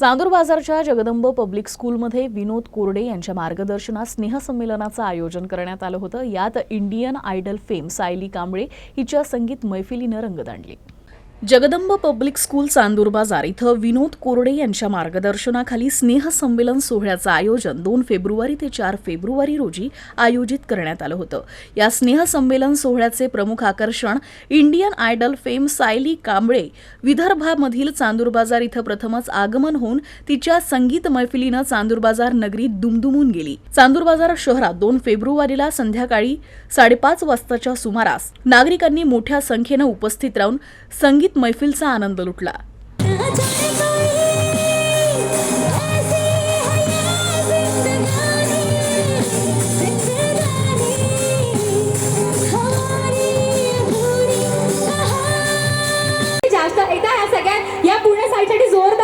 चांदूर बाजारच्या जगदंब पब्लिक स्कूलमध्ये विनोद कोरडे यांच्या मार्गदर्शनात स्नेहसंमेलनाचं आयोजन करण्यात आलं होतं. यात Indian Idol fame Sayali Kamble हिच्या संगीत मैफिलीनं रंगत आणली जगदंब पब्लिक स्कूल चांदूर बाजार इथं विनोद कोरडे यांच्या मार्गदर्शनाखाली स्नेहसंमेलन सोहळ्याचं आयोजन दोन फेब्रुवारी ते चार फेब्रुवारी रोजी आयोजित करण्यात आलं होतं. या स्नेहसंमेलन सोहळ्याचे प्रमुख आकर्षण Indian Idol fame Sayali Kamble. विदर्भामधील Chandur Bazar इथं प्रथमच आगमन होऊन तिच्या संगीत मैफिलीनं चांदूर बाजार नगरीत दुमदुमून गेली. चांदूर बाजार शहरात दोन फेब्रुवारीला संध्याकाळी साडेपाच वाजताच्या सुमारास नागरिकांनी मोठ्या संख्येनं उपस्थित राहून संगीत संगीत मैफिलचा आनंद लुटला. जास्त या पूर्ण साईडसाठी जोरदार